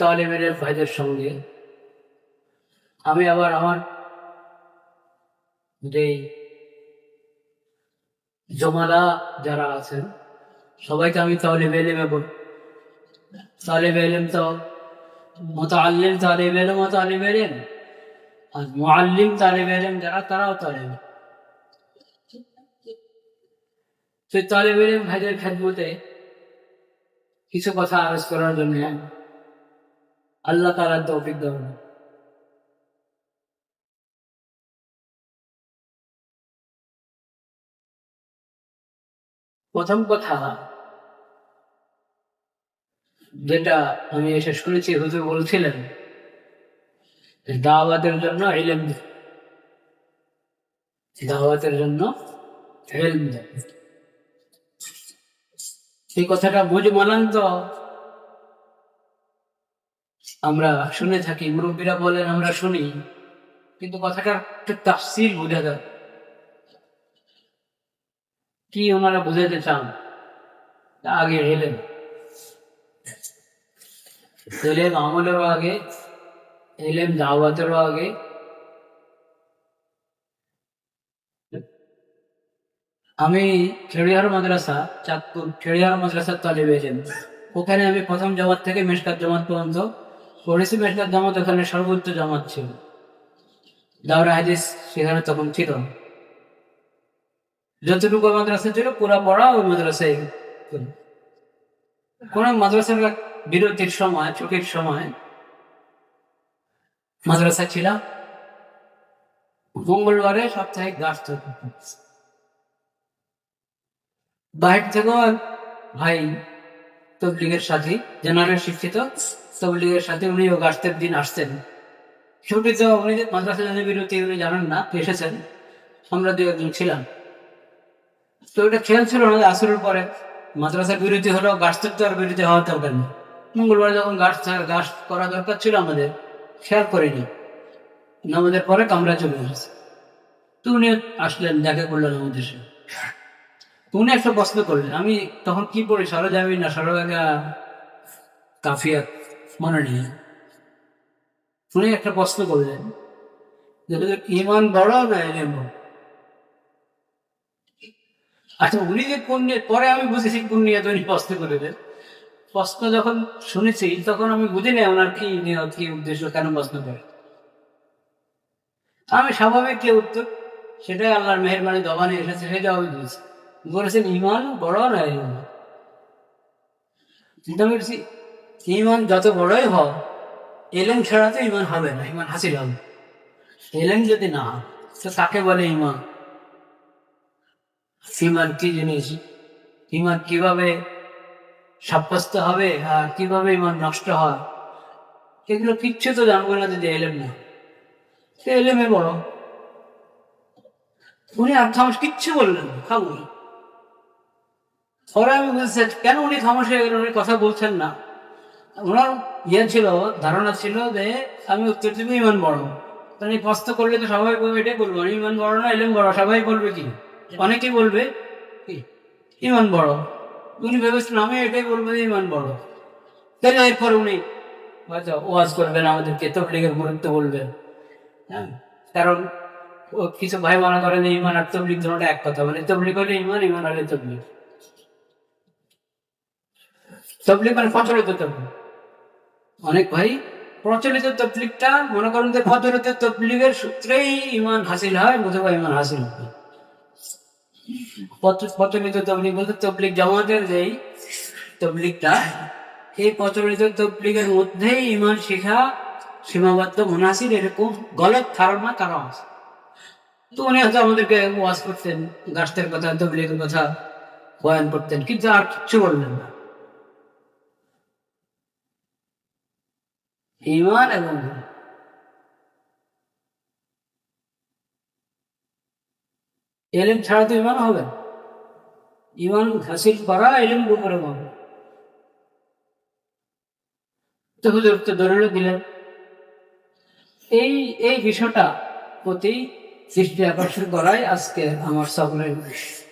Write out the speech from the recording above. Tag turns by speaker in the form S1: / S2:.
S1: তালেবের ভাইদের সঙ্গে। আমি আবার আমার যে জমালা যারা আছেন, সবাইকে আমি তালেব এলেমে বলি তালেব এলেম তো মোতাল্লিম তালেব এলেম ও তালেব এলেম, আর মুআল্লিম তালেব এলেম যারা, তারাও তাহলে সেই তালেব এলেম ভাইদের খেদমতে কিছু কথা আরজ করার জন্য আল্লাহ তালার তৌফিক দেবেন প্রথম কথা, যেটা আমি এসে শুনেছি, হুজুর বলছিলেন দাওয়াতের জন্য ইলেম দাওয়াতের জন্য ইলম এই কথাটা বুঝ মানান তো। আমরা শুনে থাকি, মুরব্বীরা বলেন, আমরা শুনি। কিন্তু কথাটা একটু তাফসিল বোঝা যায়। কি ওনারা বুঝাতে চান? আগে এলেন। এলেম আমলেরও আগে এলেম দাওয়াতেরও আগে। আমি খেড়িয়ার মাদ্রাসা, চাঁদপুর খেড়িয়ার মাদ্রাসার তালিবে ওখানে আমি প্রথম জামাত থেকে মেশকাত জামাত পর্যন্ত মেশকাত জামাত, ওখানে সর্বোচ্চ জামাত ছিল। দাওরা হাদিস সেখানে তখন ছিল। যতটুকু মাদ্রাসা ছিল, পুরা পড়া ওই মাদ্রাসায় কোন মাদ্রাসার বিরতির সময়, ছুটির সময় মাদ্রাসা ছিলাম মঙ্গলবারে সাপ্তাহিক গাছ বাহির থেকেও ভাই তবলিগের সাথে, জেনারেল শিক্ষিত। তবলিগের সাথে গাছের দিন আসছেন। ছুটিতে উনি মাদ্রাসা বিরতি উনি জানেন না, এসেছেন। আমরা দু একজন ছিলাম তো খেয়াল ছিল না আসরের পরে মাদ্রাসার বিরতি হলো গাছটার তো আর বিরতি হওয়ার দরকার নেই। মঙ্গলবার যখন গাছ গাছ করা দরকার ছিল আমাদের, খেয়াল করিনি। নামাজের পরে কামরা চলে এসেছে। তো উনি আসলেন, দেখা করলেন আমাদের তো উনি একটা প্রশ্ন করলেন, আমি তখন কি পড়ি, সরো যাবি না, সরো কাফিয়া একটা প্রশ্ন করলেন ইমান বড় না বড় আচ্ছা উনি যে পরে আমি বুঝেছি প্রশ্ন প্রশ্ন যখন শুনেছি, তখন আমি বুঝি না ওনার কি নিয়ত কি উদ্দেশ্য, কেন প্রশ্ন করে আমি স্বাভাবিক যে উত্তর, সেটাই আল্লাহর মেহরবানি দবানে এসেছে সেটা আমি দিয়েছি বলেছেন, ইমান বড় না ইমান চিন্তা করছি ইমান যত বড়ই হোক এলেন ছাড়া তো ইমান হবে না, ইমান হাসিল হবে। এলেন যদি না তো তাকে বলে ইমান? ইমান কি জিনিস? ইমান কীভাবে সাব্যস্ত হবে আর কীভাবে ইমান নষ্ট হয়? এগুলো কিচ্ছু তো জানব না যদি এলেম না। সে এলেমে বড়। উনি আর খামোশ কিচ্ছু বললেন না খামোশ পরে আমি বুঝতে কেন উনি খামোশ হয়ে গেলেন? উনি কথা বলছেন না। ওনার ইয়ে ছিল, ধারণা ছিল যে আমি উত্তর দেবো ইমান বড়। তাহলে প্রশ্ন করলে তো সবাই বলবে, এটাই বলব। আমি ইমান বড় না এলেম বড়, সবাই বলবে কি? অনেকেই বলবে কি? ইমান বড়। উনি ভেবেছিলেন, আমি এটাই বলব যে ইমান বড়। তাহলে এরপর উনি হয়তো ওয়াজ করবেন, আমাদেরকে তবলিগের গুরুত্ব বলবেন। হ্যাঁ? কারণ ও কিছু ভাই মনে করেন ইমান আর তবলিগ দুটোটা এক কথা মানে তবলিগ হলে ইমান ইমান হলে তবলিগ। তবলিগ মানে প্রচলিত তবলিগ। অনেক ভাই, প্রচলিত তবলিগটা, মনে করেন যে প্রচলিত তবলিগের সূত্রেই ইমান হাসিল হয় বোধহয় ইমান হাসিল প্রচলিত তবলিগ বলতে তবলিগ জামাতের যেই তবলিগটা এই প্রচলিত তবলিগের মধ্যেই ইমান শেখা সীমাবদ্ধ মুনাসির এরকম গলত ধারণা কারণ আছে। তো উনি হয়তো আমাদেরকে ওয়াজ করতেন গাছের কথা, তবলিগের কথা বয়ান করতেন, কিন্তু আর কিচ্ছু বললেন না। ইমান এবং এলেম ছাড়া তো ইমান হবে ইমান হাসিল করা, এলেম উপরে হবে তো হুজুর তো দলিল দিলেন। এই এই বিষয়টা প্রতি দৃষ্টি আকর্ষণ করাই আজকে আমার সকলের উদ্দেশ্য।